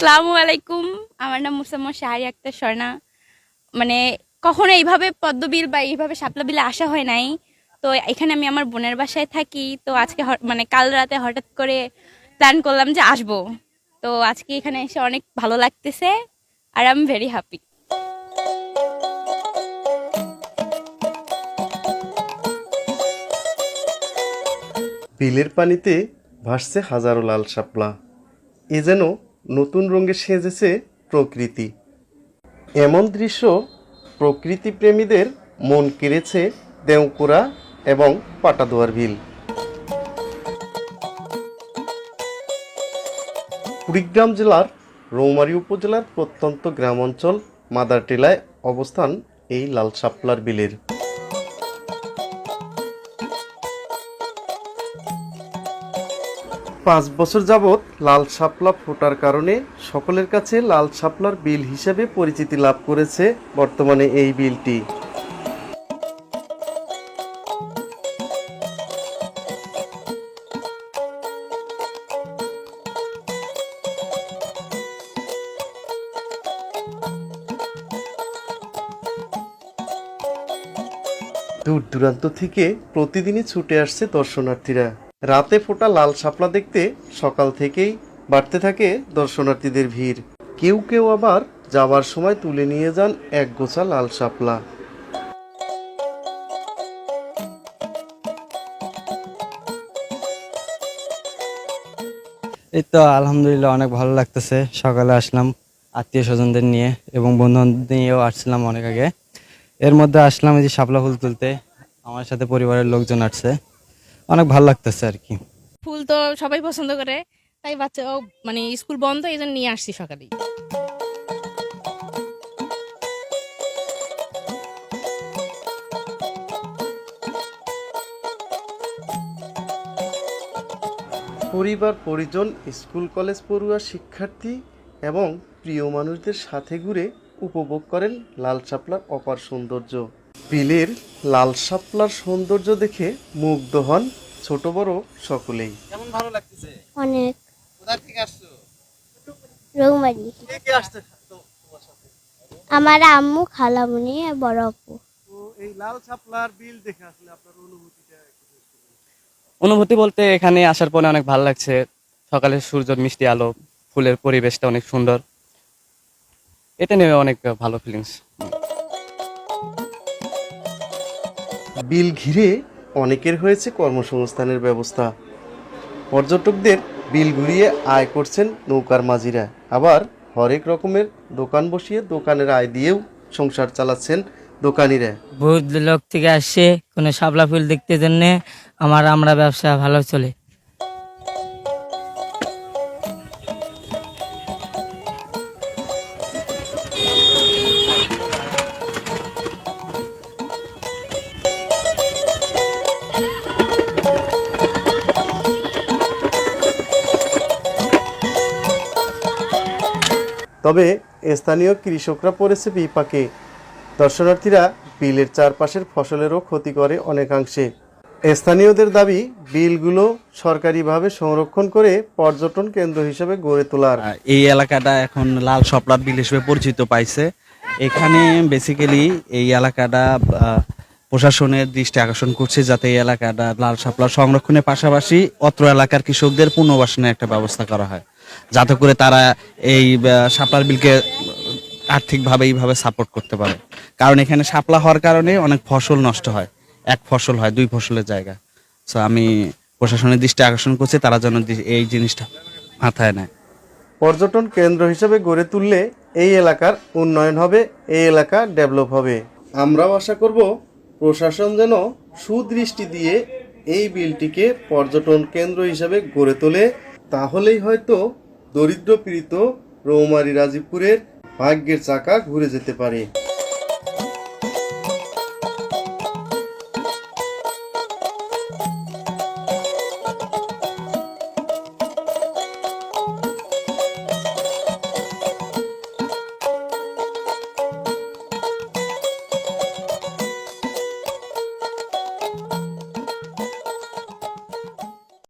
আসসালামু আলাইকুম। আমার নাম মুসাম্মদ শাহরি আক্তার স্বর্ণা। মানে কখনো এইভাবে পদ্মবিল বা এইভাবে শাপলা বিলে আসা হয় নাই। তো এখানে আমি আমার বোনের বাসায় থাকি। তো আজকে মানে কাল রাতে হঠাৎ করে প্ল্যান করলাম যে আসব। তো আজকে এখানে এসে অনেক ভালো লাগতেছে আর আই এম ভেরি হ্যাপি বিলের পানিতে ভাসছে হাজারো লাল শাপলা। এ যেন নতুন রঙে সেজেছে প্রকৃতি। এমন দৃশ্য প্রকৃতি প্রেমীদের মন কেড়েছে দেওকুড়া এবং পাটাদুয়ার বিল কুড়িগ্রাম জেলার রৌমারী উপজেলার প্রত্যন্ত গ্রাম অঞ্চল মাদারটিলায় অবস্থান এই লাল শাপলার বিলের। পাঁচ বছর যাবৎ লাল শাপলা ফোটার কারণে সকলের কাছে লাল শাপলার বিল হিসাবে পরিচিতি লাভ করেছে বর্তমানে এই বিলটি। দূর দূরান্ত থেকে প্রতিদিনই ছুটে আসছে দর্শনার্থীরা। রাতে ফোটা লাল শাপলা দেখতে সকাল থেকেই বাড়তে থাকে দর্শনার্থীদের ভিড়। কেউ কেউ আবার যাওয়ার সময় তুলে নিয়ে যান এক গোছা লাল শাপলা। এই তো আলহামদুলিল্লাহ অনেক ভালো লাগতেছে। সকালে আসলাম আত্মীয় স্বজনদের নিয়ে এবং বন্ধু নিয়েও আসছিলাম অনেক আগে। এর মধ্যে আসলাম এই যে শাপলা ফুল তুলতে। আমার সাথে পরিবারের লোকজন আসছে। অনেক ভালো লাগতেছে আর কি। ফুল তো সবাই পছন্দ করে তাই বাচ্চাও মানে স্কুল বন্ধ এই জন্য নিয়ে আসছি সকালেই। পরিবার পরিজন স্কুল কলেজ পড়ুয়া শিক্ষার্থী এবং প্রিয় মানুষদের সাথে ঘুরে উপভোগ করেন লাল শাপলার অপার সৌন্দর্য। বিলের লাল শাপলার সৌন্দর্য দেখে মুগ্ধ হন ছোট বড় সকলেই। কেমন ভালো লাগতেছে? অনেক। কোথা থেকে আসছো? রৌমারি। কে কে আসছে আমার আম্মু খালামুনি আর বড় আপু। এই লাল শাপলার বিল দেখে আসলে আপনার অনুভূতিটা অনুভূতি বলতে এখানে আসার পরে অনেক ভালো লাগছে। সকালে সূর্যের মিষ্টি আলো ফুলের পরিবেশটা অনেক সুন্দর। এটা নিয়ে অনেক ভালো ফিলিংস বিল ঘিরে অনেকের হয়েছে কর্মসংস্থানের ব্যবস্থা। পর্যটকদের বিল ঘুরিয়ে আয় করছেন নৌকার মাঝিরা। আবার হরেক রকমের দোকান বসিয়ে দোকানের আয় দিয়েও সংসার চালাচ্ছেন দোকানিরা। বহু লোক থেকে আসছে কোনো শাপলা ফুল দেখতে জন্যে। আমার, আমরা ব্যবসা ভালো চলে। তবে স্থানীয় কৃষকরা পড়েছে বিপাকে। দর্শনার্থীরা বিলের চারপাশের ফসলেরও ক্ষতি করে অনেকাংশে। স্থানীয়দের দাবি, বিলগুলো সরকারিভাবে সংরক্ষণ করে পর্যটন কেন্দ্র হিসেবে গড়ে তোলার। এই এলাকাটা এখন লাল সপলা বিল হিসেবে পরিচিত পাইছে। এখানে বেসিক্যালি এই এলাকাটা প্রশাসনের দৃষ্টি আকর্ষণ করছে যাতে এই এলাকাটা লাল শাপলা সংরক্ষণের পাশাপাশি অত্র এলাকার কৃষকদের পুনর্বাসনের একটা ব্যবস্থা করা হয়। যাতে করে তারা এই শাপলার বিলকে আর্থিকভাবে এইভাবে সাপোর্ট করতে পারে। কারণ এখানে শাপলা হওয়ার কারণে অনেক ফসল নষ্ট হয়। এক ফসল হয়, দুই ফসলের জায়গা। সো আমি প্রশাসনের দৃষ্টি আকর্ষণ করছি, তারা যেন এই জিনিসটা মাথায় নেয়। পর্যটন কেন্দ্র হিসেবে গড়ে তুললে এই এলাকার উন্নয়ন হবে, এই এলাকা ডেভেলপ হবে। আমরাও আশা করব, প্রশাসন যেন সুদৃষ্টি দিয়ে এই বিলটিকে পর্যটন কেন্দ্র হিসেবে গড়ে তোলে। তাহলেই হয়তো দরিদ্র পীড়িত রৌমারী রাজীবপুরের ভাগ্যের চাকা ঘুরে যেতে পারে।